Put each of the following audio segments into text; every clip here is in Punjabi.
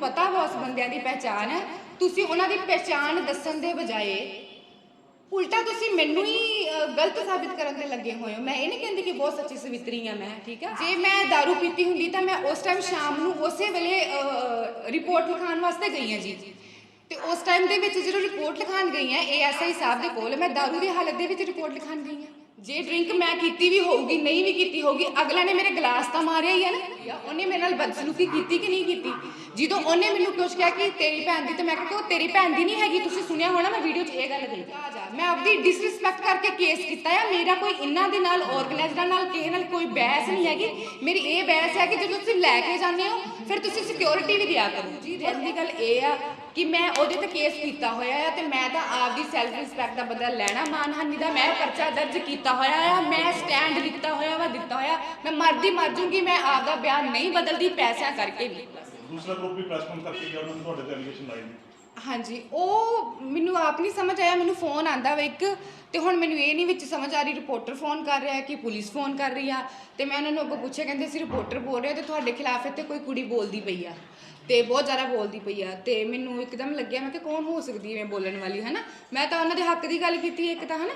ਪਤਾ ਵਾ ਉਸ ਬੰਦਿਆਂ ਦੀ ਪਹਿਚਾਣ ਹੈ ਤੁਸੀਂ ਉਹਨਾਂ ਦੀ ਪਹਿਚਾਣ ਦੱਸਣ ਦੇ ਬਜਾਏ ਉਲਟਾ ਤੁਸੀਂ ਮੈਨੂੰ ਹੀ ਅ, ਗਲਤ ਸਾਬਿਤ ਕਰਨ ਤੇ ਲੱਗੇ ਹੋਏ ਹੋ ਮੈਂ ਇਹ ਨਹੀਂ ਕਹਿੰਦੀ ਕਿ ਬਹੁਤ ਸੱਚੀ ਸਵਿਤਰੀ ਆ ਮੈਂ ਠੀਕ ਹੈ ਜੇ ਮੈਂ दारू ਪੀਤੀ ਹੁੰਦੀ ਤਾਂ ਮੈਂ ਉਸ ਟਾਈਮ ਸ਼ਾਮ ਨੂੰ ਉਸੇ ਵੇਲੇ ਰਿਪੋਰਟ ਲਿਖਾਉਣ ਵਾਸਤੇ ਗਈ ਹਾਂ ਜੀ ਤੇ ਉਸ ਟਾਈਮ ਦੇ ਵਿੱਚ ਜਦੋਂ ਰਿਪੋਰਟ ਲਿਖਾਉਣ ਗਈ ਹਾਂ ਏਐਸਆਈ ਸਾਹਿਬ ਦੇ ਕੋਲ ਮੈਂ दारू ਦੀ ਹਾਲਤ ਦੇ ਵਿੱਚ ਰਿਪੋਰਟ ਲਿਖਾਉਣ ਗਈ ਹਾਂ ਜੇ ਡਰਿੰਕ ਮੈਂ ਕੀਤੀ ਵੀ ਹੋਊਗੀ ਨਹੀਂ ਵੀ ਕੀਤੀ ਹੋਊਗੀ ਅਗਲਾ ਨੇ ਮੇਰੇ ਗਲਾਸ ਤਾਂ ਮਾਰਿਆ ਹੀ ਹੈ ਨਾ। ਉਹਨੇ ਮੇਰੇ ਨਾਲ ਬਦਸਲੂਕੀ ਕੀਤੀ ਕਿ ਨਹੀਂ ਕੀਤੀ? ਜਦੋਂ ਉਹਨੇ ਮੈਨੂੰ ਕੁਝ ਕਿਹਾ ਕਿ ਤੇਰੀ ਭੈਣ ਦੀ ਤੇ ਮੈਂ ਕਿਹਾ ਕਿ ਉਹ ਤੇਰੀ ਭੈਣ ਦੀ ਨਹੀਂ ਹੈਗੀ ਤੁਸੀਂ ਸੁਣਿਆ ਹੋਣਾ ਮੈਂ ਵੀਡੀਓ 'ਚ ਇਹ ਗੱਲ ਕਹੀ। ਮੈਂ ਆਪਦੀ ਡਿਸਰਿਸਪੈਕਟ ਕਰਕੇ ਕੇਸ ਕੀਤਾ ਹੈ ਮੇਰਾ ਕੋਈ ਇਹਨਾਂ ਦੇ ਨਾਲ ਆਰਗੇਨਾਈਜ਼ਰਾਂ ਨਾਲ ਕਿਸੇ ਨਾਲ ਕੋਈ ਬਹਿਸ ਨਹੀਂ ਹੈਗੀ। ਮੇਰੀ ਇਹ ਬਹਿਸ ਹੈ ਕਿ ਜਦੋਂ ਤੁਸੀਂ ਲੈ ਕੇ ਜਾਂਦੇ ਹੋ ਫਿਰ ਤੁਸੀਂ ਸਿਕਿਉਰਿਟੀ ਵੀ ਦਿਆ ਕਰੋ। ਜੀ ਰਹਿੰਦੀ ਗੱਲ ਇਹ ਆ ਕਿ ਮੈਂ ਉਹਦੇ ਤੇ ਕੇਸ ਕੀਤਾ ਹੋਇਆ ਆ ਤੇ ਮੈਂ ਤਾਂ ਆਪਦੀ ਸੈਲਫ ਰਿਸਪੈਕਟ ਦਾ ਬਦਲਾ ਲੈਣਾ ਮਾਨਹਾਨੀ ਦਾ, ਮੈਂ ਪਰਚਾ ਦਰਜ ਕੀਤਾ ਹੋਇਆ ਆ, ਮੈਂ ਸਟੈਂਡ ਲਿੱਤਾ ਹੋਇਆ ਵਾ, ਦਿੱਤਾ ਹੋਇਆ। ਮੈਂ ਮਰਦੀ ਮਰ ਜੂੰਗੀ, ਮੈਂ ਆਪਦਾ ਬਿਆਨ ਨਹੀਂ ਬਦਲਦੀ, ਪੈਸਿਆਂ ਕਰਕੇ ਵੀ। ਦੂਸਰਾ ਗਰੁੱਪ ਵੀ ਪ੍ਰੈਸ ਕਾਨਫਰੰਸ ਕਰਕੇ ਗਿਆ, ਉਹਨਾਂ ਨੇ ਤੁਹਾਡੇ ਤੇ ਐਲੀਗੇਸ਼ਨ ਲਾਏ ਹਾਂਜੀ, ਉਹ ਮੈਨੂੰ ਆਪ ਨਹੀਂ ਸਮਝ ਆਇਆ, ਮੈਨੂੰ ਫੋਨ ਆਂਦਾ ਵਾ ਇੱਕ, ਤੇ ਹੁਣ ਮੈਨੂੰ ਇਹ ਨਹੀਂ ਵਿੱਚ ਸਮਝ ਆ ਰਹੀ ਰਿਪੋਰਟਰ ਫੋਨ ਕਰ ਰਿਹਾ ਕਿ ਪੁਲਿਸ ਫੋਨ ਕਰ ਰਹੀ ਆ, ਤੇ ਮੈਂ ਉਹਨਾਂ ਨੂੰ ਅੱਗੋਂ ਪੁੱਛਿਆ, ਕਹਿੰਦੇ ਸੀ ਰਿਪੋਰਟਰ ਬੋਲ ਰਿਹਾ ਤੇ ਤੁਹਾਡੇ ਖਿਲਾਫ ਇੱਥੇ ਕੋਈ ਕੁੜੀ ਬੋਲਦੀ ਪਈ ਆ, ਤੇ ਬਹੁਤ ਜ਼ਿਆਦਾ ਬੋਲਦੀ ਪਈ ਆ, ਤੇ ਮੈਨੂੰ ਇੱਕਦਮ ਲੱਗਿਆ, ਮੈਂ ਕਿ ਕੌਣ ਹੋ ਸਕਦੀ ਹੈ ਬੋਲਣ ਵਾਲੀ, ਹਨਾ? ਮੈਂ ਤਾਂ ਉਹਨਾਂ ਦੇ ਹੱਕ ਦੀ ਗੱਲ ਕੀਤੀ ਹੈ ਇੱਕ ਤਾਂ, ਹਨਾ?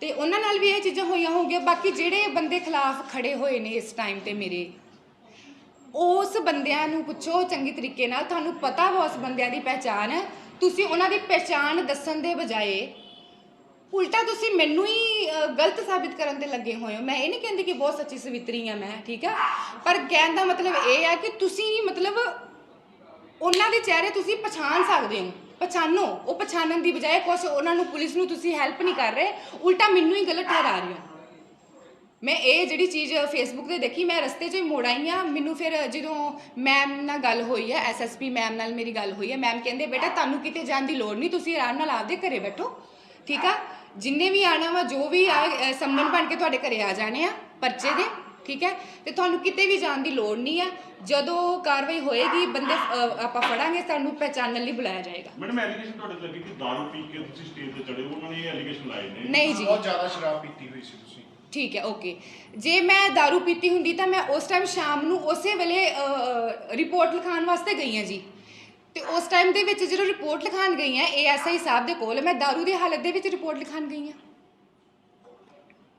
ਤੇ ਉਹਨਾਂ ਨਾਲ ਵੀ ਇਹ ਚੀਜ਼ਾਂ ਹੋਈਆਂ ਹੋਊਗੀਆਂ ਬਾਕੀ ਜਿਹੜੇ ਬੰਦੇ ਖਿਲਾਫ ਖੜੇ ਹੋਏ ਨੇ ਇਸ ਟਾਈਮ ਤੇ ਮੇਰੇ ਉਸ ਬੰਦਿਆਂ ਨੂੰ ਪੁੱਛੋ ਚੰਗੀ ਤਰੀਕੇ ਨਾਲ ਤੁਹਾਨੂੰ ਪਤਾ ਵਾ ਉਸ ਬੰਦਿਆਂ ਦੀ ਪਹਿਚਾਣ। ਤੁਸੀਂ ਉਹਨਾਂ ਦੀ ਪਹਿਚਾਣ ਦੱਸਣ ਦੇ ਬਜਾਏ ਉਲਟਾ ਤੁਸੀਂ ਮੈਨੂੰ ਹੀ ਅ, ਗਲਤ ਸਾਬਿਤ ਕਰਨ ਤੇ ਲੱਗੇ ਹੋਏ ਹੋ। ਮੈਂ ਇਹ ਨਹੀਂ ਕਹਿੰਦੀ ਕਿ ਬਹੁਤ ਸੱਚੀ ਸਵਿਤਰੀ ਆ ਮੈਂ ਠੀਕ ਆ? ਪਰ ਕਹਿਣ ਦਾ ਮਤਲਬ ਇਹ ਆ ਕਿ ਤੁਸੀਂ ਮਤਲਬ ਉਹਨਾਂ ਦੇ ਚਿਹਰੇ ਤੁਸੀਂ ਪਛਾਣ ਸਕਦੇ ਹੋ। ਪਛਾਣੋ। ਉਹ ਪਛਾਣਨ ਦੀ ਬਜਾਏ ਕੁਛ ਉਹਨਾਂ ਨੂੰ ਪੁਲਿਸ ਨੂੰ ਤੁਸੀਂ ਹੈਲਪ ਨਹੀਂ ਕਰ ਰਹੇ। ਉਲਟਾ ਮੈਨੂੰ ਹੀ ਗਲਤ ਠਹਿਰਾ ਰਹੇ ਹੋ। ਮੈਂ ਇਹ ਜਿਹੜੀ ਚੀਜ਼ ਫੇਸਬੁੱਕ ਤੇ ਦੇਖੀ ਮੈਂ ਰਸਤੇ 'ਚ ਹੀ ਮੋੜ ਆਈ ਆ ਮੈਨੂੰ ਫਿਰ ਜਦੋਂ ਮੈਮ ਨਾਲ ਗੱਲ ਹੋਈ ਹੈ ਐਸਐਸਪੀ ਮੈਮ ਨਾਲ ਮੇਰੀ ਗੱਲ ਹੋਈ ਹੈ ਮੈਮ ਕਹਿੰਦੇ ਬੇਟਾ ਤੁਹਾਨੂੰ ਕਿਤੇ ਜਾਣ ਦੀ ਲੋੜ ਨਹੀਂ ਤੁਸੀਂ ਆਰਾਮ ਨਾਲ ਆਪਦੇ ਘਰੇ ਬੈਠੋ ਠੀਕ ਆ? ਜਿੰਨੇ ਵੀ ਆਣਾ ਵਾ ਜੋ ਵੀ ਆ ਸੰਮਨ ਬਣ ਕੇ ਤੁਹਾਡੇ ਘਰੇ ਆ ਜਾਣੇ ਆ ਪਰਚੇ ਦੇ ਠੀਕ ਹੈ? ਤੇ ਤੁਹਾਨੂੰ ਕਿਤੇ ਵੀ ਜਾਣ ਦੀ ਲੋੜ ਨਹੀਂ ਆ। ਜਦੋਂ ਕਾਰਵਾਈ ਹੋਏਗੀ ਬੰਦੇ ਅ, ਆਪਾਂ ਫੜਾਂਗੇ ਤੁਹਾਨੂੰ ਪਹਿਚਾਨਣ ਲਈ ਬੁਲਾਇਆ ਜਾਏਗਾ। ਮੈਡਮ ਐਲੀਗੇਸ਼ਨ ਤੁਹਾਡੇ ਤੇ ਲੱਗੀ ਕਿ ਦਾਰੂ ਪੀ ਕੇ ਤੁਸੀਂ ਸਟੇਜ ਤੇ ਚੜੇ ਹੋ? ਉਹਨਾਂ ਨੇ ਇਹ ਐਲੀਗੇਸ਼ਨ ਲਾਏ ਨੇ। ਨਹੀਂ ਜੀ। ਬਹੁਤ ਜ਼ਿਆਦਾ ਸ਼ਰਾਬ ਪੀਤੀ ਹੋਈ ਸੀ ਤੁਸੀਂ। ਠੀਕ ਹੈ ਓਕੇ ਜੇ ਮੈਂ दारू ਪੀਤੀ ਹੁੰਦੀ ਤਾਂ ਮੈਂ ਉਸ ਟਾਈਮ ਸ਼ਾਮ ਨੂੰ ਉਸੇ ਵੇਲੇ ਰਿਪੋਰਟ ਲਿਖਾਉਣ ਵਾਸਤੇ ਗਈ ਹਾਂ ਜੀ ਤੇ ਉਸ ਟਾਈਮ ਦੇ ਵਿੱਚ ਜਦੋਂ ਰਿਪੋਰਟ ਲਿਖਾਉਣ ਗਈ ਹਾਂ ਏਐਸਆਈ ਸਾਹਿਬ ਦੇ ਕੋਲ ਮੈਂ दारू ਦੀ ਹਾਲਤ ਦੇ ਵਿੱਚ ਰਿਪੋਰਟ ਲਿਖਾਉਣ ਗਈ ਹਾਂ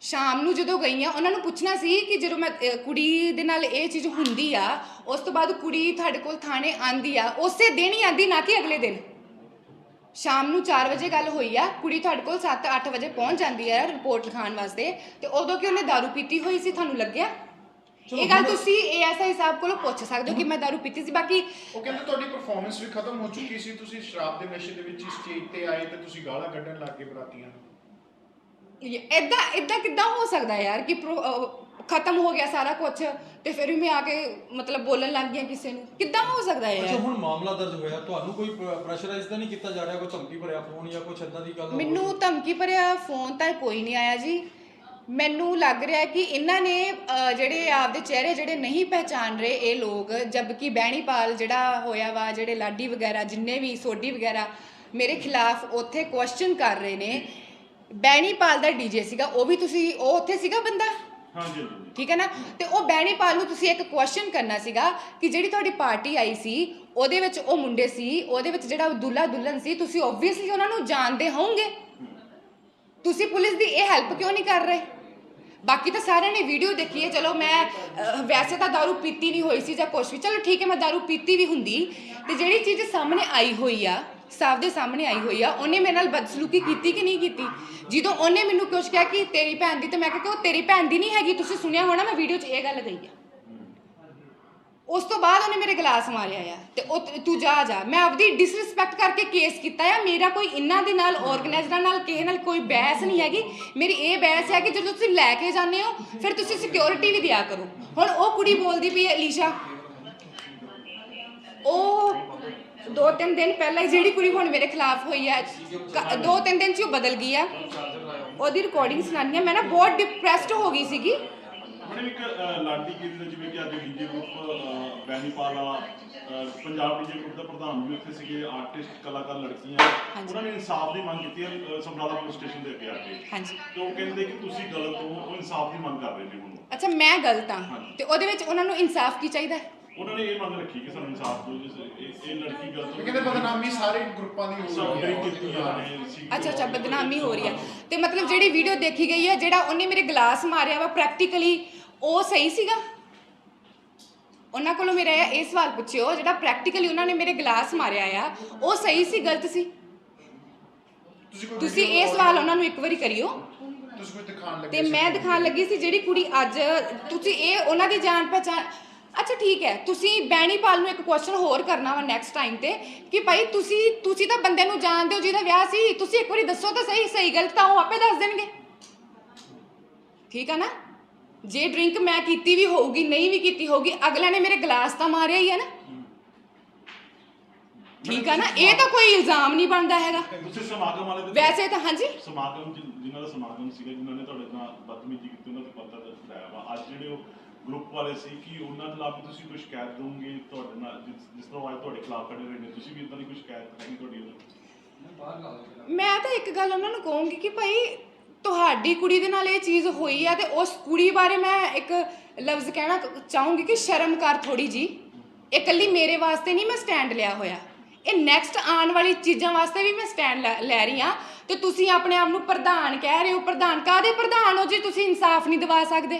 ਸ਼ਾਮ ਨੂੰ ਜਦੋਂ ਗਈ ਹਾਂ ਉਹਨਾਂ ਨੂੰ ਪੁੱਛਣਾ ਸੀ ਕਿ ਜਦੋਂ ਮੈਂ ਅ, ਕੁੜੀ ਦੇ ਨਾਲ ਇਹ ਚੀਜ਼ ਹੁੰਦੀ ਆ ਉਸ ਤੋਂ ਬਾਅਦ ਕੁੜੀ ਤੁਹਾਡੇ ਕੋਲ ਥਾਣੇ ਆਂਦੀ ਆ ਉਸੇ ਦਿਨ ਹੀ ਆਂਦੀ ਨਾ ਕਿ ਅਗਲੇ ਦਿਨ ਸ਼ਾਮ ਨੂੰ 4 ਵਜੇ ਗੱਲ ਹੋਈ ਆ ਕੁੜੀ ਤੁਹਾਡੇ ਕੋਲ 7-8 ਵਜੇ ਪਹੁੰਚ ਜਾਂਦੀ ਹੈ ਰਿਪੋਰਟ ਲਿਖਾਉਣ ਵਾਸਤੇ ਤੇ ਉਦੋਂ ਕਿ ਉਹਨੇ ਦਾਰੂ ਪੀਤੀ ਹੋਈ ਸੀ ਤੁਹਾਨੂੰ ਲੱਗਿਆ? ਇਹ ਗੱਲ ਤੁਸੀਂ ਏਐਸਆਈ ਸਾਹਿਬ ਕੋਲੋਂ ਪੁੱਛ ਸਕਦੇ ਹੋ ਕਿ ਮੈਂ ਦਾਰੂ ਪੀਤੀ ਸੀ ਬਾਕੀ ਉਹ ਕਹਿੰਦੇ ਤੁਹਾਡੀ ਪਰਫਾਰਮੈਂਸ ਵੀ ਖਤਮ ਹੋ ਚੁੱਕੀ ਸੀ ਤੁਸੀਂ ਸ਼ਰਾਬ ਦੇ ਨਸ਼ੇ ਦੇ ਵਿੱਚ ਸਟੇਜ ਤੇ ਆਏ ਤੇ ਤੁਸੀਂ ਗਾਲਾਂ ਕੱਢਣ ਲੱਗ ਗਏ ਬਰਾਤੀਆਂ ਨੂੰ। ਇਦਾਂ ਇਦਾਂ ਕਿੱਦਾਂ ਹੋ ਸਕਦਾ ਯਾਰ ਕਿ ਖਤਮ ਹੋ ਗਿਆ ਸਾਰਾ ਕੁਝ ਤੇ ਫਿਰ ਵੀ ਮੈਂ ਆ ਕੇ ਮਤਲਬ ਬੋਲਣ ਲੱਗ ਗਿਆ ਕਿਸੇ ਨੂੰ। ਕਿੱਦਾਂ ਹੋ ਸਕਦਾ ਹੈ ਅੱਛਾ ਯਾਰ? ਹੁਣ ਮਾਮਲਾ ਦਰਜ ਹੋਇਆ ਤੁਹਾਨੂੰ ਕੋਈ ਪ੍ਰੈਸ਼ਰਾਈਜ਼ ਤਾਂ ਨਹੀਂ ਕੀਤਾ ਜਾ ਰਿਹਾ ਕੋਈ ਧਮਕੀ ਭਰਿਆ ਫੋਨ ਜਾਂ ਕੁਝ ਏਦਾਂ ਦੀ ਗੱਲ? ਮੈਨੂੰ ਧਮਕੀ ਭਰਿਆ ਫੋਨ ਤਾਂ ਕੋਈ ਨਹੀਂ ਆਇਆ ਜੀ। ਮੈਨੂੰ ਲੱਗ ਰਿਹਾ ਕਿ ਇਹਨਾਂ ਨੇ ਜਿਹੜੇ ਆਪਦੇ ਚਿਹਰੇ ਜਿਹੜੇ ਨਹੀਂ ਪਹਿਚਾਨ ਰਹੇ ਇਹ ਲੋਕ ਜਦਕਿ ਬਹਿਣੀਪਾਲ ਜਿਹੜਾ ਹੋਇਆ ਵਾ ਜਿਹੜੇ ਲਾਡੀ ਵਗੈਰਾ ਜਿੰਨੇ ਵੀ ਸੋਢੀ ਵਗੈਰਾ ਮੇਰੇ ਖਿਲਾਫ ਉੱਥੇ ਕੁਐਸਚਨ ਕਰ ਰਹੇ ਨੇ। ਬਹਿਣੀਪਾਲ ਦਾ ਡੀਜੇ ਸੀਗਾ ਉਹ ਵੀ ਤੁਸੀਂ ਉਹ ਉੱਥੇ ਸੀਗਾ ਬੰਦਾ? ਹਾਂਜੀ ਹਾਂਜੀ। ਠੀਕ ਹੈ ਨਾ? ਤੇ ਉਹ ਬਹਿਣੀਪਾਲ ਨੂੰ ਤੁਸੀਂ ਇੱਕ ਕੁਐਸਚਨ ਕਰਨਾ ਸੀਗਾ ਕਿ ਜਿਹੜੀ ਤੁਹਾਡੀ ਪਾਰਟੀ ਆਈ ਸੀ, ਉਹਦੇ ਵਿੱਚ ਉਹ ਮੁੰਡੇ ਸੀ, ਉਹਦੇ ਵਿੱਚ ਜਿਹੜਾ ਦੁੱਲਾ ਦੁਲਹਨ ਸੀ, ਤੁਸੀਂ ਓਬਵੀਅਸਲੀ ਉਹਨਾਂ ਨੂੰ ਜਾਣਦੇ ਹੋਵੋਗੇ। ਤੁਸੀਂ ਪੁਲਿਸ ਦੀ ਇਹ ਹੈਲਪ ਕਿਉਂ ਨਹੀਂ ਕਰ ਰਹੇ? ਬਾਕੀ ਤਾਂ ਸਾਰਿਆਂ ਨੇ ਵੀਡੀਓ ਦੇਖੀ ਹੈ। ਚਲੋ ਮੈਂ ਵੈਸੇ ਤਾਂ ਦਾਰੂ ਪੀਤੀ ਨਹੀਂ ਹੋਈ ਸੀ ਜਾਂ ਕੁਛ ਵੀ। ਚਲੋ ਠੀਕ ਹੈ, ਮੈਂ ਦਾਰੂ ਪੀਤੀ ਵੀ ਹੁੰਦੀ। ਤੇ ਜਿਹੜੀ ਚੀਜ਼ ਸਾਹਮਣੇ ਆਈ ਹੋਈ ਆ, ਸਾਫ਼ ਦੇ ਸਾਹਮਣੇ ਆਈ ਹੋਈ ਆ, ਉਹਨੇ ਮੇਰੇ ਨਾਲ ਬਦਸਲੂਕੀ ਕੀਤੀ ਕਿ ਨਹੀਂ ਕੀਤੀ? ਜਦੋਂ ਉਹਨੇ ਮੈਨੂੰ ਕੁਝ ਕਿਹਾ ਕਿ ਤੇਰੀ ਭੈਣ ਦੀ, ਤੇ ਮੈਂ ਕਿਹਾ ਕਿ ਉਹ ਤੇਰੀ ਭੈਣ ਦੀ ਨਹੀਂ ਹੈਗੀ, ਤੁਸੀਂ ਸੁਣਿਆ ਹੋਣਾ, ਮੈਂ ਵੀਡੀਓ 'ਚ ਇਹ ਗੱਲ ਕਹੀ ਆ। ਉਸ ਤੋਂ ਬਾਅਦ ਉਹਨੇ ਮੇਰੇ ਗਲਾਸ ਮਾਰਿਆ ਆ ਤੇ ਉਹ ਤ- ਤੂੰ ਜਾ ਜਾ। ਮੈਂ ਆਪਦੀ ਡਿਸਰਿਸਪੈਕਟ ਕਰਕੇ ਕੇਸ ਕੀਤਾ ਆ। ਮੇਰਾ ਕੋਈ ਇਹਨਾਂ ਦੇ ਨਾਲ ਆਰਗੇਨਾਈਜ਼ਰਾਂ ਨਾਲ ਕਿਸੇ ਨਾਲ ਕੋਈ ਬਹਿਸ ਨਹੀਂ ਹੈਗੀ। ਮੇਰੀ ਇਹ ਬਹਿਸ ਹੈ ਕਿ ਜਦੋਂ ਤੁਸੀਂ ਲੈ ਕੇ ਜਾਂਦੇ ਹੋ, ਫਿਰ ਤੁਸੀਂ ਸਿਕਿਉਰਿਟੀ ਵੀ ਦਿਆ ਕਰੋ। ਹੁਣ ਉਹ ਕੁੜੀ ਬੋਲਦੀ ਪਈ ਹੈ ਅਲੀਸ਼ਾ ਉਹ ਦੋ ਤਿੰਨ ਦਿਨ ਪਹਿਲਾਂ ਹੀ ਜਿਹੜੀ ਕੁੜੀ ਹੁਣ ਮੇਰੇ ਖਿਲਾਫ ਹੋਈ ਹੈ ਕ- ਦੋ ਤਿੰਨ ਦਿਨ ਚ ਹੀ ਉਹ ਬਦਲ ਗਈ ਆ। ਉਹਦੀ ਰਿਕਾਰਡਿੰਗ ਸੁਣਾਨੀ ਆ। ਮੈਂ ਨਾ ਬਹੁਤ ਡਿਪਰੈਸਡ ਹੋ ਗਈ ਸੀਗੀ। ਮੈਡਮ ਇੱਕ ਲਾਡੀ ਕੀ ਦੇ ਜਿਵੇਂ ਕਿ ਅੱਜ ਡੀਜੇ ਗਰੁੱਪ ਬੈਨੀਪਾਲ ਵਾਲਾ ਪੰਜਾਬ ਡੀਜੇ ਗਰੁੱਪ ਦਾ ਪ੍ਰਧਾਨ ਵੀ ਉੱਥੇ ਸੀਗੇ ਆਰਟਿਸਟ ਕਲਾਕਾਰ ਲੜਕੀਆਂ। ਉਹਨਾਂ ਨੇ ਇਨਸਾਫ ਦੀ ਮੰਗ ਕੀਤੀ ਹੈ ਸਮਰਾਲਾ ਪੁਲਿਸ ਸਟੇਸ਼ਨ ਦੇ ਅੱਗੇ ਆ ਕੇ। ਹਾਂਜੀ। ਤੇ ਉਹ ਕਹਿੰਦੇ ਕਿ ਤੁਸੀਂ ਗਲਤ ਹੋ ਉਹ ਇਨਸਾਫ ਦੀ ਮੰਗ ਕਰ ਰਹੇ ਨੇ ਹੁਣ। ਅੱਛਾ ਮੈਂ ਗਲਤ ਹਾਂ। ਤੇ ਉਹਦੇ ਵਿੱਚ ਉਹਨਾਂ ਨੂੰ ਇਨਸਾਫ ਕੀ ਚਾਹੀਦਾ? ਹੈ? ਉਹਨਾਂ ਨੇ ਇਹ ਮੰਗ ਰੱਖੀ ਕਿ ਸਾਨੂੰ ਇਨਸਾਫ ਦਿਓ ਜਿਸ ਇਹ ਇਹ ਲੜਕੀ ਗਲਤ ਇਹ ਕਹਿੰਦੇ ਬਦਨਾਮੀ ਸਾਰੇ ਗਰੁੱਪਾਂ ਦੀ ਹੋ ਰਹੀ ਹੈ। ਕੀਤੀ ਉਹਨਾਂ ਨੇ ਸੀ ਅੱਛਾ ਅੱਛਾ ਬਦਨਾਮੀ ਹੋ ਰਹੀ ਹੈ। ਤੇ ਮਤਲਬ ਜਿਹੜੀ ਵੀਡੀਓ ਦੇਖੀ ਗਈ ਹੈ ਜਿਹੜਾ ਉਹਨੇ ਮੇਰੇ ਗਲਾਸ ਮਾਰਿਆ ਵਾ ਪ੍ਰੈਕਟੀਕਲੀ ਉਹ ਸਹੀ ਸੀਗਾ? ਉਹਨਾਂ ਕੋਲੋਂ ਮੇਰਾ ਇਹ ਸਵਾਲ ਪੁੱਛਿਓ ਜਿਹੜਾ ਪ੍ਰੈਕਟੀਕਲੀ ਉਹਨਾਂ ਨੇ ਮੇਰੇ ਗਲਾਸ ਮਾਰਿਆ ਆ ਉਹ ਸਹੀ ਸੀ ਗਲਤ ਸੀ? ਤੁਸੀਂ ਕੋਈ ਤੁਸੀਂ video ਇਹ ਸਵਾਲ ਉਹਨਾਂ ਨੂੰ ਇੱਕ ਵਾਰੀ ਕਰਿਓ। ਤੁਸੀਂ ਕੋਈ ਦਿਖਾਣ ਲੱਗੇ ਤੇ ਸੀ? ਮੈਂ ਦਿਖਾਣ ਲੱਗੀ ਸੀ ਜਿਹੜੀ ਕੁੜੀ ਅੱਜ ਤੁਸੀਂ ਇਹ ਉਹਨਾਂ ਦੀ ਜਾਣ ਪਹਿਚਾਣ ਅੱਛਾ ਠੀਕ ਹੈ ਤੁਸੀਂ ਬੈਣੀਪਾਲ ਨੂੰ ਇੱਕ ਕੁਐਸਚਨ ਹੋਰ ਕਰਨਾ ਵਾ ਨੈਕਸਟ ਟਾਈਮ ਤੇ ਕਿ ਭਾਈ ਤੁਸੀਂ ਤੁਸੀਂ ਤਾਂ ਬੰਦੇ ਨੂੰ ਜਾਣਦੇ ਹੋ ਜਿਹਦਾ ਵਿਆਹ ਸੀ ਤੁਸੀਂ ਇੱਕ ਵਾਰੀ ਦੱਸੋ ਤਾਂ ਸਹੀ ਸਹੀ ਗਲਤ ਤਾਂ ਉਹ ਆਪੇ ਦੱਸ ਦੇਣਗੇ। ਠੀਕ ਆ ਨਾ? ਜੇ ਡਰਿੰਕ ਮੈਂ ਕੀਤੀ ਵੀ ਹੋਊਗੀ ਨਹੀਂ ਵੀ ਕੀਤੀ ਹੋਊਗੀ ਅਗਲੇ ਨੇ ਮੇਰੇ ਗਲਾਸ ਤਾਂ ਮਾਰਿਆ ਹੀ ਹੈ ਨਾ। ਠੀਕ ਆ ਨਾ? ਇਹ ਤਾਂ ਕੋਈ ਇਲਜ਼ਾਮ ਨਹੀਂ ਬਣਦਾ ਹੈਗਾ। ਤੁਸੀਂ ਸਮਾਗਮ ਵਾਲੇ ਦੇ ਵੈਸੇ ਤਾਂ ਹਾਂਜੀ। ਸਮਾਗਮ ਜਿਨ੍ਹਾਂ ਦਾ ਸਮਾਗਮ ਸੀਗਾ ਜਿਨ੍ਹਾਂ ਨੇ ਤੁਹਾਡੇ ਨਾਲ ਬਦਤਮੀਜ਼ੀ ਕੀਤੀ ਉਹਨਾਂ ਤੇ ਪਤਾ ਦੱਸਿਆ ਵਾ। ਅੱਜ ਜਿਹੜੇ ਉਹ ਗਰੁੱਪ ਵਾਲੇ ਸੀ ਕਿ ਉਹਨਾਂ ਖਿਲਾਫ ਵੀ ਤੁਸੀਂ ਕੋਈ ਸ਼ਿਕਾਇਤ ਦੋਗੇ ਤੁਹਾਡੇ ਨਾਲ? ਜਿਸ ਤਰ੍ਹਾਂ ਉਹ ਅੱਜ ਤੁਹਾਡੇ ਖਿਲਾਫ ਖੜੇ ਹੋਏ ਨੇ ਤੁਸੀਂ ਵੀ ਇਦਾਂ ਦੀ ਕੋਈ ਸ਼ਿਕਾਇਤ ਹੈਗੀ ਤੁਹਾਡੀ ਉਹਨਾਂ ਮੈਂ ਤਾਂ ਇੱਕ ਗੱਲ ਉਹਨਾਂ ਨੂੰ ਕਹੂੰਗੀ ਕਿ ਭਾਈ ਤੁਹਾਡੀ ਕੁੜੀ ਦੇ ਨਾਲ ਇਹ ਚੀਜ਼ ਹੋਈ ਆ ਤੇ ਉਸ ਕੁੜੀ ਬਾਰੇ ਮੈਂ ਇੱਕ ਲਫ਼ਜ਼ ਕਹਿਣਾ ਚਾਹੂੰਗੀ ਕਿ ਸ਼ਰਮ ਕਰ ਥੋੜੀ ਜੀ। ਇਹ ਇਕੱਲੀ ਮੇਰੇ ਵਾਸਤੇ ਨਹੀਂ ਮੈਂ ਸਟੈਂਡ ਲਿਆ ਹੋਇਆ। ਇਹ ਨੈਕਸਟ ਆਉਣ ਵਾਲੀ ਚੀਜ਼ਾਂ ਵਾਸਤੇ ਵੀ ਮੈਂ ਸਟੈਂਡ ਲੈ ਰਹੀ ਆ ਤੇ ਤੁਸੀਂ ਆਪਣੇ ਆਪ ਨੂੰ ਪ੍ਰਧਾਨ ਕਹਿ ਰਹੇ ਹੋ, ਪ੍ਰਧਾਨ ਕਾਦੇ ਪ੍ਰਧਾਨ ਹੋ ਜੇ? ਤੁਸੀਂ ਇਨਸਾਫ ਨਹੀਂ ਦਿਵਾ ਸਕਦੇ।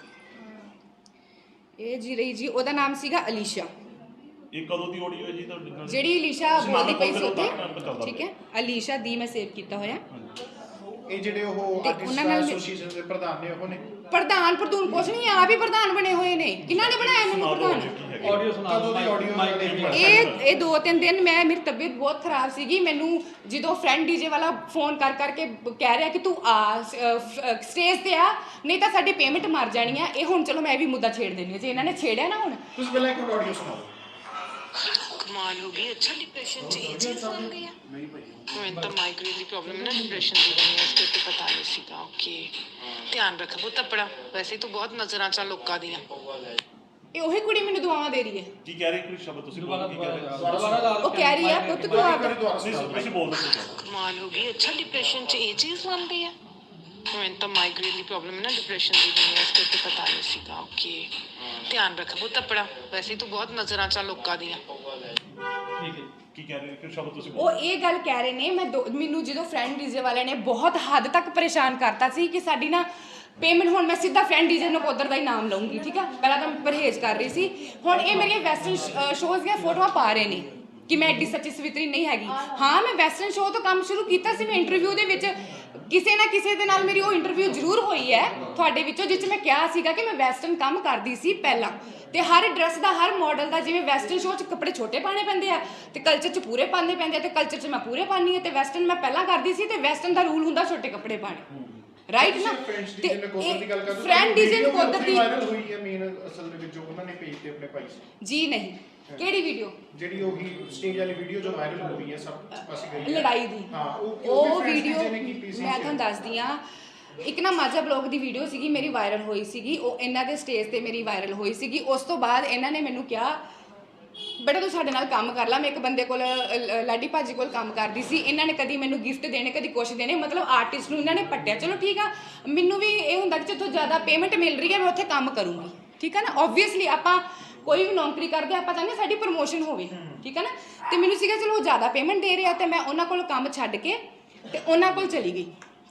ਇਹ ਜੀ ਰਹੀ ਜੀ ਉਹਦਾ ਨਾਮ ਸੀਗਾ ਅਲੀਸ਼ਾ। ਇਹ ਕਦੋਂ ਦੀ ਆਡੀਓ ਹੈ ਜੀ ਤੁਹਾਡੇ ਨਾਲ? ਜਿਹੜੀ ਅਲੀਸ਼ਾ ਬੋਲਦੀ ਪਈ ਸੀ ਉੱਥੇ। ਠੀਕ ਹੈ। ਅਲੀਸ਼ਾ ਦੀ ਮੈਂ ਸੇਵ ਕੀਤਾ ਹੋਇਆ। ਇਹ ਜਿਹੜੇ ਉਹ ਆਰਟਿਸਟ ਐਸੋਸੀਏਸ਼ਨ ਦੇ ਪ੍ਰਧਾਨ ਨੇ ਉਹ ਨੇ? ਪ੍ਰਧਾਨ ਪ੍ਰਧੂਨ ਕੁਛ ਨਹੀਂ ਆਪ ਹੀ ਪ੍ਰਧਾਨ ਬਣੇ ਹੋਏ ਨੇ। ਕਿਹਨਾਂ ਨੇ ਬਣਾਇਆ ਮੈਨੂੰ ਪ੍ਰਧਾਨ? ਆਡੀਓ ਸੁਣਾ ਕਦੋਂ ਦੀ audio ਮਾਈਕ? ਇਹ ਇਹ ਦੋ ਤਿੰਨ ਦਿਨ ਮੈਂ ਮੇਰੀ ਤਬੀਅਤ ਬਹੁਤ ਖਰਾਬ ਸੀਗੀ। ਮੈਨੂੰ ਜਦੋਂ ਫਰੈਂਡ ਡੀਜੇ ਵਾਲਾ ਫੋਨ ਕਰ ਕਰਕੇ ਬ- ਕਹਿ ਰਿਹਾ ਕਿ ਤੂੰ ਆ ਸਟੇਜ ਤੇ ਆ ਨਹੀਂ ਤਾਂ ਸਾਡੀ ਪੇਮੈਂਟ ਮਰ ਜਾਣੀ ਆ। ਇਹ ਹੁਣ ਚਲੋ ਮੈਂ ਵੀ ਮੁੱਦਾ ਛੇੜ ਦੇਣੀ ਆ ਜੇ ਇਹਨਾਂ ਨੇ ਛੇੜਿਆ ਨਾ ਹੁਣ। ਤੁਸੀਂ ਪਹਿਲਾਂ ਇੱਕ ਆਡੀਓ ਸੁਣਾਓ। ਕਮਾਲ ਹੋ ਗਈ। ਅੱਛਾ ਡਿਪਰੈਸ਼ਨ ਚ ਇਹ ਚੀਜ਼ ਬਣ ਗਈ ਹੈ ਮੈਨੂੰ ਤਾਂ ਮਾਈਗ੍ਰੇਨ ਦੀ ਪ੍ਰੋਬਲਮ ਹੈ ਨਾ ਡਿਪਰੈਸ਼ਨ ਦੀ ਬਣੀ ਹੈ ਇਸ ਕਰਕੇ ਪਤਾ ਨਹੀਂ ਸੀਗਾ। ਓਕੇ ਧਿਆਨ ਰੱਖ ਪੁੱਤ ਆਪਣਾ। ਵੈਸੇ ਤੂੰ ਬਹੁਤ ਨਜ਼ਰਾਂ ਚ ਆ ਲੋਕਾਂ ਦੀਆਂ। ਇਹ ਉਹੀ ਕੁੜੀ ਮੈਨੂੰ ਦੁਆਵਾਂ ਦੇ ਰਹੀ ਹੈ। ਕੀ ਕਹਿ ਰਹੇ ਕੋਈ ਸ਼ਬਦ ਤੁਸੀਂ ਬੋਲੋ ਕੀ ਕਹਿ ਰਹੇ ਉਹ ਕਹਿ ਰਹੀ ਆ ਪੁੱਤ ਤੂੰ ਆਪ ਨਹੀਂ ਤੁਸੀਂ ਬੋਲ ਦਿਓ ਕਮਾਲ ਹੋ ਗਈ ਅੱਛਾ ਡਿਪਰੈਸ਼ਨ ਚ ਇਹ ਚੀਜ਼ ਬਣ ਗਈ ਹੈ ਮੈਨੂੰ ਤਾਂ ਮਾਈਗ੍ਰੇਨ ਦੀ ਪ੍ਰੋਬਲਮ ਹੈ ਨਾ ਡਿਪਰੈਸ਼ਨ ਦੀ ਬਣੀ ਹੈ ਇਸ ਕਰਕੇ ਪਤਾ ਨਹੀਂ ਸੀਗਾ ਓਕੇ ਧਿਆਨ ਰੱਖ ਪੁੱਤ ਆਪਣਾ ਵੈਸੇ ਤੂੰ ਬਹੁਤ ਨਜ਼ਰਾਂ ਚ ਆ ਲੋਕਾਂ ਦੀਆਂ। ਠੀਕ ਹੈ। ਕੀ ਕਹਿ ਰਹੇ ਕੋਈ ਸ਼ਬਦ ਤੁਸੀਂ ਉਹ ਇਹ ਗੱਲ ਕਹਿ ਰਹੇ ਨੇ ਮੈਂ ਮੈਨੂੰ ਜਦੋਂ ਫਰੈਂਡ ਡੀਜੇ ਵਾਲੇ ਨੇ ਬਹੁਤ ਹੱਦ ਤੱਕ ਪਰੇਸ਼ਾਨ ਕਰਤਾ ਸੀ ਕਿ ਸਾਡੀ ਨਾ ਪੇਮੈਂਟ ਹੁਣ ਮੈਂ ਸਿੱਧਾ ਫਰੈਂਡ ਡੀਜੇ ਨੂੰ ਦਾ ਹੀ ਨਾਮ ਲਵਾਂਗੀ ਠੀਕ ਆ ਪਹਿਲਾਂ ਤਾਂ ਮੈਂ ਪਰਹੇਜ਼ ਕਰ ਰਹੀ ਸੀ। ਹੁਣ ਇਹ ਮੇਰੀਆਂ ਵੈਸਟਰਨ ਸ਼ੋਜ਼ ਦੀਆਂ ਫੋਟੋਆਂ ਪਾ ਰਹੇ ਨੇ ਕਿ ਮੈਂ ਐਡੀ ਸੱਚੀ ਸਵਿਤਰੀ ਨਹੀਂ ਹੈਗੀ। ਹਾਂ, ਮੈਂ ਵੈਸਟਰਨ ਸ਼ੋਅ ਤੋਂ ਕੰਮ ਸ਼ੁਰੂ ਕੀਤਾ ਸੀ, ਮੈਂ ਇੰਟਰਵਿਊ ਦੇ ਵਿੱਚ ਕਿਸੇ ਨਾ ਕਿਸੇ ਦੇ ਨਾਲ ਮੇਰੀ ਉਹ ਇੰਟਰਵਿਊ ਜ਼ਰੂਰ ਹੋਈ ਹੈ ਤੁਹਾਡੇ ਵਿੱਚੋਂ, ਜਿਸ 'ਚ ਮੈਂ ਕਿਹਾ ਸੀਗਾ ਕਿ ਮੈਂ ਵੈਸਟਰਨ ਕੰਮ ਕਰਦੀ ਸੀ ਪਹਿਲਾਂ। ਤੇ ਹਰ ਡਰੈਸ ਦਾ, ਹਰ ਮਾਡਲ ਦਾ, ਜਿਵੇਂ ਵੈਸਟਰਨ ਸ਼ੋਅ 'ਚ ਕੱਪੜੇ ਛੋਟੇ ਪਾਣੇ ਪੈਂਦੇ ਆ ਤੇ ਕਲਚਰ 'ਚ ਪੂਰੇ ਪਾਣੇ ਪੈਂਦੇ ਆ ਤੇ ਕਲਚਰ 'ਚ ਮੈਂ ਪੂਰੇ ਪਾਣੀ ਆ ਤੇ ਵੈਸਟਰਨ ਮੈਂ ਪਹਿਲਾਂ ਕਰਦੀ ਸੀ ਤੇ ਵੈਸਟਰਨ ਦਾ ਰੂਲ ਹੁੰਦਾ ਛੋਟੇ ਕੱਪੜੇ ਪਾਣੇ ਰਾਈਟ ਨਾ? ਤੇ ਫਰੈਂਡ ਡੀਜੇ ਕੋਦਰ ਦੀ ਵਾਇਰਲ ਹੋਈ ਹੈ ਮੇਨ ਅਸਲ ਦੇ ਵਿੱਚ ਜੋ ਉਹਨਾਂ ਨੇ ਪੇਜ ਤੇ ਆਪਣੇ ਪਾਈ ਸੀ। ਜੀ ਨਹੀਂ। ਕਿਹੜੀ ਵੀਡੀਓ ਜਿਹੜੀ ਉਹੀ ਸਟੇਜ ਵਾਲੀ ਵੀਡੀਓ ਜੋ ਵਾਇਰਲ ਹੋ ਰਹੀ ਹੈ ਸਭ ਪਾਸੇ ਗਈ ਹੈ। ਲੜਾਈ ਦੀ। ਹਾਂ ਉਹ ਵੀਡੀਓ ਮੈਂ ਤੁਹਾਨੂੰ ਦੱਸਦੀ ਆ ਇੱਕ ਨਾ ਮਾਝਾ ਬਲੌਗ ਦੀ ਵੀਡੀਓ ਸੀਗੀ ਮੇਰੀ ਵਾਇਰਲ ਹੋਈ ਸੀਗੀ। ਉਹ ਇਹਨਾਂ ਦੇ ਸਟੇਜ ਤੇ ਮੇਰੀ ਵਾਇਰਲ ਹੋਈ ਸੀਗੀ। ਉਸ ਤੋਂ ਬਾਅਦ ਇਹਨਾਂ ਨੇ ਮੈਨੂੰ ਕਿਹਾ ਬੇਟਾ ਤੂੰ ਸਾਡੇ ਨਾਲ ਕੰਮ ਕਰ ਲੈ ਮੈਂ ਇੱਕ ਬੰਦੇ ਕੋਲ ਅ, ਲ- ਲਾਡੀ ਭਾਜੀ ਕੋਲ ਕੰਮ ਕਰਦੀ ਸੀ। ਇਹਨਾਂ ਨੇ ਕਦੀ ਮੈਨੂੰ ਗਿਫਟ ਦੇਣੇ ਕਦੀ ਕੁਛ ਦੇਣੇ ਮਤਲਬ ਆਰਟਿਸਟ ਨੂੰ ਇਹਨਾਂ ਨੇ ਪੱਟਿਆ। ਚਲੋ ਠੀਕ ਆ ਮੈਨੂੰ ਵੀ ਇਹ ਹੁੰਦਾ ਕਿ ਜਿੱਥੋਂ ਜ਼ਿਆਦਾ ਪੇਮੈਂਟ ਮਿਲ ਰਹੀ ਹੈ ਮੈਂ ਉੱਥੇ ਕੰਮ ਕਰੂੰਗੀ। ਠੀਕ ਹੈ ਨਾ? ਆਬਵੀਅਸਲੀ ਆਪਾਂ ਕੋਈ ਵੀ ਨੌਕਰੀ ਕਰਦੇ ਆਪਾਂ ਚਾਹੁੰਦੇ ਹਾਂ ਸਾਡੀ ਪ੍ਰਮੋਸ਼ਨ ਹੋਵੇ। ਠੀਕ ਹੈ ਨਾ? ਤੇ ਮੈਨੂੰ ਸੀਗਾ ਚਲੋ ਉਹ ਜ਼ਿਆਦਾ ਪੇਮੈਂਟ ਦੇ ਰਿਹਾ ਤੇ ਮੈਂ ਉਹਨਾਂ ਕੋਲ ਕੰਮ ਛੱਡ ਕੇ ਤੇ ਉਹਨਾਂ ਕੋਲ ਚਲੀ ਗਈ।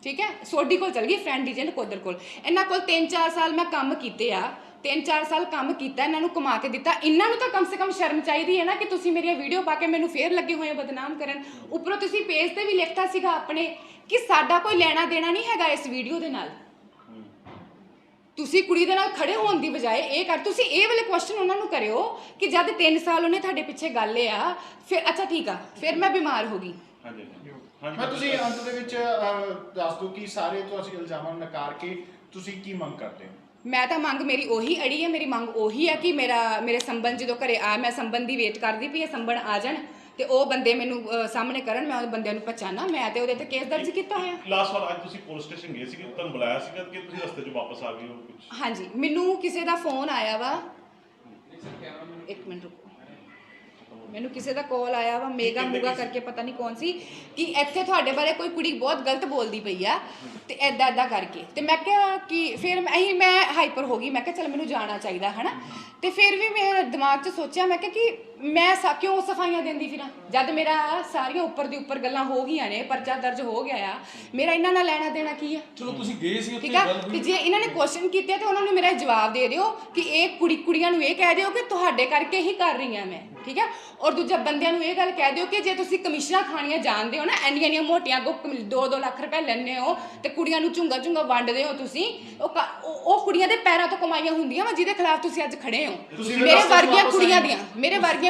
ਠੀਕ ਹੈ ਸੋਢੀ ਕੋਲ ਚਲ ਗਈ ਫਰੈਂਡ ਡੀਜੇ ਕੋਦਰ ਕੋਲ। ਇਹਨਾਂ ਕੋਲ 3-4 ਸਾਲ ਮੈਂ ਕੰਮ ਕੀਤੇ ਆ। 3-4 ਸਾਲ ਕੰਮ ਕੀਤਾ ਇਹਨਾਂ ਨੂੰ ਕਮਾ ਕੇ ਦਿੱਤਾ। ਇਹਨਾਂ ਨੂੰ ਤਾਂ ਕਮ ਸੇ ਕਮ ਸ਼ਰਮ ਚਾਹੀਦੀ ਹੈ ਨਾ ਕਿ ਤੁਸੀਂ ਮੇਰੀਆਂ ਵੀਡੀਓ ਪਾ ਕੇ ਮੈਨੂੰ ਫੇਰ ਲੱਗੇ ਹੋਏ ਹੋ ਬਦਨਾਮ ਕਰਨ। ਉੱਪਰੋਂ ਤੁਸੀਂ ਪੇਜ ਤੇ ਵੀ ਲਿਖਤਾ ਸੀਗਾ ਆਪਣੇ ਕਿ ਸਾਡਾ ਕੋਈ ਲੈਣਾ ਦੇਣਾ ਨਹੀਂ ਹੈਗਾ ਇਸ ਵੀਡੀਓ ਦੇ ਨਾਲ। ਤੁਸੀਂ ਕੁੜੀ ਦੇ ਨਾਲ ਖੜੇ ਹੋਣ ਦੀ ਬਜਾਏ ਇਹ ਕਰ ਤੁਸੀਂ ਇਹ ਵਾਲੇ ਕੁਐਸਚਨ ਉਹਨਾਂ ਨੂੰ ਕਰਿਓ ਕਿ ਜਦ 3 ਸਾਲ ਉਹਨੇ ਤੁਹਾਡੇ ਪਿੱਛੇ ਗੱਲ ਆ ਫਿਰ ਅੱਛਾ ਠੀਕ ਆ ਫਿਰ ਮੈਂ ਬਿਮਾਰ ਹੋ ਗਈ। ਹਾਂਜੀ ਹਾਂਜੀ। ਮੈਂ ਤੁਸੀਂ ਅੰਤ ਦੇ ਵਿੱਚ ਅਹ, ਦੱਸ ਦਿਓ ਕਿ ਸਾਰੇ ਤੁਸੀਂ ਇਲਜ਼ਾਮਾਂ ਨੂੰ ਨਕਾਰ ਕੇ ਤੁਸੀਂ ਕੀ ਮੰਗ ਕਰਦੇ ਹੋ? ਮੈਂ ਤਾਂ ਮੰਗ ਮੇਰੀ ਉਹੀ ਅੜੀ ਹੈ ਮੇਰੀ ਮੰਗ ਉਹੀ ਹੈ ਕਿ ਮੇਰਾ ਮੇਰੇ ਸੰਬੰਧ ਜਦੋਂ ਘਰੇ ਆ ਮੈਂ ਸੰਬੰਧ ਦੀ ਵੇਟ ਕਰਦੀ ਪਈ ਹੈ ਸੰਬੰਧ ਆ ਜਾਣ ਤੇ ਉਹ ਬੰਦੇ ਮੈਨੂੰ ਅਹ, ਸਾਹਮਣੇ ਕਰਨ ਮੈਂ ਉਹ ਬੰਦਿਆਂ ਨੂੰ ਪਛਾਣਾ ਮੈਂ ਤੇ ਉਹਦੇ ਤੇ ਕੇਸ ਦਰਜ ਕੀਤਾ ਹੋਇਆ। ਲਾਸਟ ਵਾਰ ਅੱਜ ਤੁਸੀਂ ਪੁਲਿਸ ਸਟੇਸ਼ਨ ਗਏ ਸੀਗੇ ਤੁਹਾਨੂੰ ਬੁਲਾਇਆ ਸੀਗਾ ਕਿ ਤੁਸੀਂ ਰਸਤੇ 'ਚ ਵਾਪਸ ਆ ਗਏ ਹੋ ਕੁਝ ਹਾਂਜੀ ਮੈਨੂੰ ਕਿਸੇ ਦਾ ਫੋਨ ਆਇਆ ਵਾ। ਇੱਕ ਮਿੰਟ ਰੁਕੋ। ਮੈਨੂੰ ਕਿਸੇ ਦਾ ਕਾਲ ਆਇਆ ਵਾ ਮੇਗਾ ਮੂਗਾ? ਕਰਕੇ ਪਤਾ ਨਹੀਂ ਕੌਣ ਸੀ ਕਿ ਇੱਥੇ ਤੁਹਾਡੇ ਬਾਰੇ ਕੋਈ ਕੁੜੀ ਬਹੁਤ ਗਲਤ ਬੋਲਦੀ ਪਈ ਆ ਤੇ ਐਦਾਂ ਐਦਾਂ ਕਰਕੇ ਤੇ ਮੈਂ ਕਿਹਾ ਕਿ ਫਿਰ ਅਹੀਂ ਮੈਂ ਹਾਈਪਰ ਹੋ ਗਈ ਮੈਂ ਕਿਹਾ ਚਲ ਮੈਨੂੰ ਜਾਣਾ ਚਾਹੀਦਾ ਹਨਾ ਤੇ ਫਿਰ ਵੀ ਮੇਰੇ ਦਿਮਾਗ 'ਚ ਸੋਚਿਆ ਮੈਂ ਕਿਹਾ ਕਿ ਮੈਂ ਸਾ ਕਿਉਂ ਸਫਾਈਆਂ ਦਿੰਦੀ ਫਿਰਾਂ? ਜਦ ਮੇਰਾ ਸਾਰੀਆਂ ਉੱਪਰ ਦੀ ਉੱਪਰ ਗੱਲਾਂ ਹੋ ਗਈਆਂ ਨੇ ਪਰਚਾ ਦਰਜ ਹੋ ਗਿਆ ਆ ਮੇਰਾ ਇਹਨਾਂ ਨਾਲ ਲੈਣਾ ਦੇਣਾ ਕੀ ਆ? ਚਲੋ ਤੁਸੀਂ ਗਏ ਸੀ ਉੱਥੇ ਠੀਕ ਆ? ਗੱਲ ਤੇ ਹੋਈ ਜੇ ਇਹਨਾਂ ਨੇ ਕੁਐਸਚਨ ਕੀਤੇ ਤੇ ਉਹਨਾਂ ਨੂੰ ਮੇਰਾ ਜਵਾਬ ਦੇ ਦਿਓ ਕਿ ਇਹ ਕੁੜੀ ਕੁੜੀਆਂ ਨੂੰ ਇਹ ਕਹਿ ਦਿਓ ਕਿ ਤੁਹਾਡੇ ਕਰਕੇ ਹੀ ਕਰ ਰਹੀ ਹਾਂ ਮੈਂ ਠੀਕ ਹੈ ਔਰ ਦੂਜਾ ਬੰਦਿਆਂ ਨੂੰ ਇਹ ਗੱਲ ਕਹਿ ਦਿਓ ਕਿ ਜੇ ਤੁਸੀਂ ਕਮਿਸ਼ਨਾਂ ਖਾਣੀਆਂ ਜਾਣਦੇ ਹੋ ਨਾ ਇੰਨੀਆਂ ਇੰਨੀਆਂ ਮੋਟੀਆਂ ਗੋ 2-2 ਲੱਖ ਰੁਪਏ ਲੈਣੇ ਹੋ ਤੇ ਕੁੜੀਆਂ ਨੂੰ ਝੁੰਗਾ ਝੁੰਗਾ ਵੰਡਦੇ ਹੋ ਤੁਸੀਂ ਉਹ ਕ- ਉਹ ਉਹ ਕੁੜੀਆਂ ਦੇ ਪੈਰਾਂ ਤੋਂ ਕਮਾਈਆਂ ਹੁੰਦੀਆਂ ਵਾ ਜਿਹਦੇ ਖਿਲਾਫ ਤੁਸੀਂ ਅੱਜ ਖੜੇ ਹੋ। ਤੁਸੀਂ ਮੇਰੇ ਵਰਗੀਆਂ ਕੁੜੀਆਂ। ਦੀਆਂ ਮੇਰੇ ਵਰਗੀਆਂ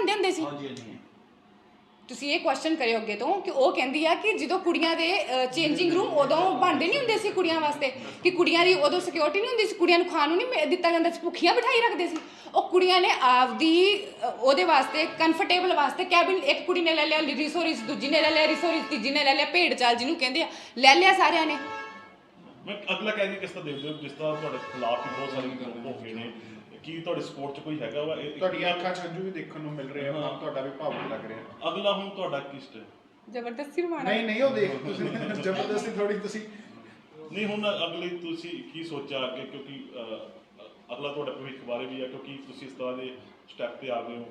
ਬਣਦੇ ਹੁੰਦੇ ਸੀ? ਹਾਂਜੀ ਹਾਂਜੀ। ਤੁਸੀਂ ਇਹ ਕੁਐਸਚਨ ਕਰਿਓ ਅੱਗੇ ਤੋਂ ਕਿ ਉਹ ਕਹਿੰਦੀ ਆ ਕਿ ਜਦੋਂ ਕੁੜੀਆਂ ਦੇ ਚੇਂਜਿੰਗ ਰੂਮ ਉਦੋਂ ਬਣਦੇ ਨਹੀਂ ਹੁੰਦੇ ਸੀ ਕੁੜੀਆਂ ਵਾਸਤੇ? ਕਿ ਕੁੜੀਆਂ ਦੀ ਉਦੋਂ ਸਿਕਿਉਰਿਟੀ ਨਹੀਂ ਹੁੰਦੀ ਸੀ? ਕੁੜੀਆਂ ਨੂੰ ਖਾਣ ਨੂੰ ਨਹੀਂ ਦਿੱਤਾ ਜਾਂਦਾ ਸੀ? ਭੁੱਖੀਆਂ ਬਿਠਾਈ ਰੱਖਦੇ ਸੀ? ਉਹ ਕੁੜੀਆਂ ਨੇ ਆਪਦੀ ਉਹਦੇ ਵਾਸਤੇ ਕੰਫਰਟੇਬਲ ਵਾਸਤੇ ਕੈਬਿਨ ਇੱਕ ਕੁੜੀ ਨੇ ਲੈ ਲਿਆ ਰਿਸੋਰਿਸ ਦੂਜੀ ਨੇ ਲੈ ਲਿਆ ਰਿਸੋਰਿਸ ਤੀਜੀ ਨੇ ਲੈ ਲਿਆ ਭੇਡ ਚਾਲ ਜਿਹਨੂੰ ਕਹਿੰਦੇ ਆ ਲੈ ਲਿਆ ਸਾਰਿਆਂ ਨੇ। ਮੈਂ ਅਗਲਾ ਕਹਿੰਦੀ ਕਿਸ ਤਰ੍ਹਾਂ ਦੇਖਦੇ ਹੋ? ਜਿਸ ਤਰ੍ਹਾਂ ਤੁਹਾਡੇ ਖਿਲਾਫ ਵੀ ਬਹੁਤ ਸਾਰੇ ਗਰੁੱਪ ਹੋ ਗਏ ਨੇ। ਕੀ ਤੁਹਾਡੇ ਸਪੋਰਟ 'ਚ ਕੋਈ ਹੈਗਾ ਵਾ? ਇਹ- ਤੁਹਾਡੀਆਂ ਅੱਖਾਂ 'ਚ ਹੰਝੂ ਵੀ ਦੇਖਣ ਨੂੰ ਮਿਲ ਰਹੇ ਆ ਮਨ ਤੁਹਾਡਾ ਵੀ ਭਾਵੁਕ ਲੱਗ ਰਿਹਾ। ਅਗਲਾ ਹੁਣ ਤੁਹਾਡਾ ਕੀ ਸਟੈਪ ਜ਼ਬਰਦਸਤੀ ਰਵਾਨਾ ਨਹੀਂ ਨਹੀਂ ਉਹ ਦੇਖ ਤੁਸੀਂ ਜ਼ਬਰਦਸਤੀ ਥੋੜੀ ਤੁਸੀਂ ਨਹੀਂ ਹੁਣ ਅਗਲੇ ਤੁਸੀਂ ਕੀ ਸੋਚਿਆ ਅੱਗੇ? ਕਿਉਂਕਿ ਅਹ, ਅਗਲਾ ਤੁਹਾਡੇ ਭਵਿੱਖ ਬਾਰੇ ਵੀ ਹੈ ਕਿਉਂਕਿ ਤੁਸੀਂ ਇਸ ਤਰ੍ਹਾਂ ਦੇ ਸਟੈਪ ਤੇ ਆ ਗਏ ਹੋ।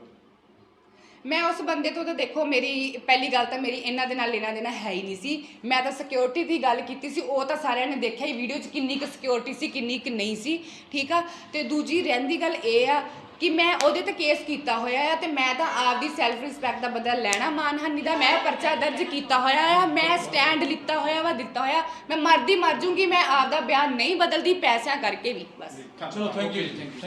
ਮੈਂ ਉਸ ਬੰਦੇ ਤੋਂ ਤਾਂ ਦੇਖੋ, ਮੇਰੀ ਪਹਿਲੀ ਗੱਲ ਤਾਂ ਮੇਰੀ ਇਹਨਾਂ ਦੇ ਨਾਲ ਲੈਣਾ ਦੇਣਾ ਹੈ ਹੀ ਨਹੀਂ ਸੀ। ਮੈਂ ਤਾਂ ਸਿਕਿਉਰਿਟੀ ਦੀ ਗੱਲ ਕੀਤੀ ਸੀ, ਉਹ ਤਾਂ ਸਾਰਿਆਂ ਨੇ ਦੇਖਿਆ ਹੀ ਵੀਡੀਓ 'ਚ ਕਿੰਨੀ ਕੁ ਸਿਕਿਉਰਿਟੀ ਸੀ, ਕਿੰਨੀ ਕੁ ਨਹੀਂ ਸੀ, ਠੀਕ ਆ? ਤੇ ਦੂਜੀ ਰਹਿੰਦੀ ਗੱਲ ਇਹ ਆ ਕਿ ਮੈਂ ਉਹਦੇ ਤੇ ਕੇਸ ਕੀਤਾ ਹੋਇਆ ਆ ਤੇ ਮੈਂ ਤਾਂ ਆਪਦੀ ਸੈਲਫ ਰਿਸਪੈਕਟ ਦਾ ਬਦਲਾ ਲੈਣਾ ਮਾਨਹਾਨੀ ਦਾ। ਮੈਂ ਪਰਚਾ ਦਰਜ ਕੀਤਾ ਹੋਇਆ ਆ, ਮੈਂ ਸਟੈਂਡ ਲਿੱਤਾ ਹੋਇਆ ਵਾ, ਦਿੱਤਾ ਹੋਇਆ। ਮੈਂ ਮਰਦੀ ਮਰ ਜੂੰਗੀ, ਮੈਂ ਆਪਦਾ ਬਿਆਨ ਨਹੀਂ ਬਦਲਦੀ, ਪੈਸਿਆਂ ਕਰਕੇ ਵੀ, ਬਸ। ਚਲੋ ਥੈਂਕ ਯੂ ਥੈਂਕ ਯੂ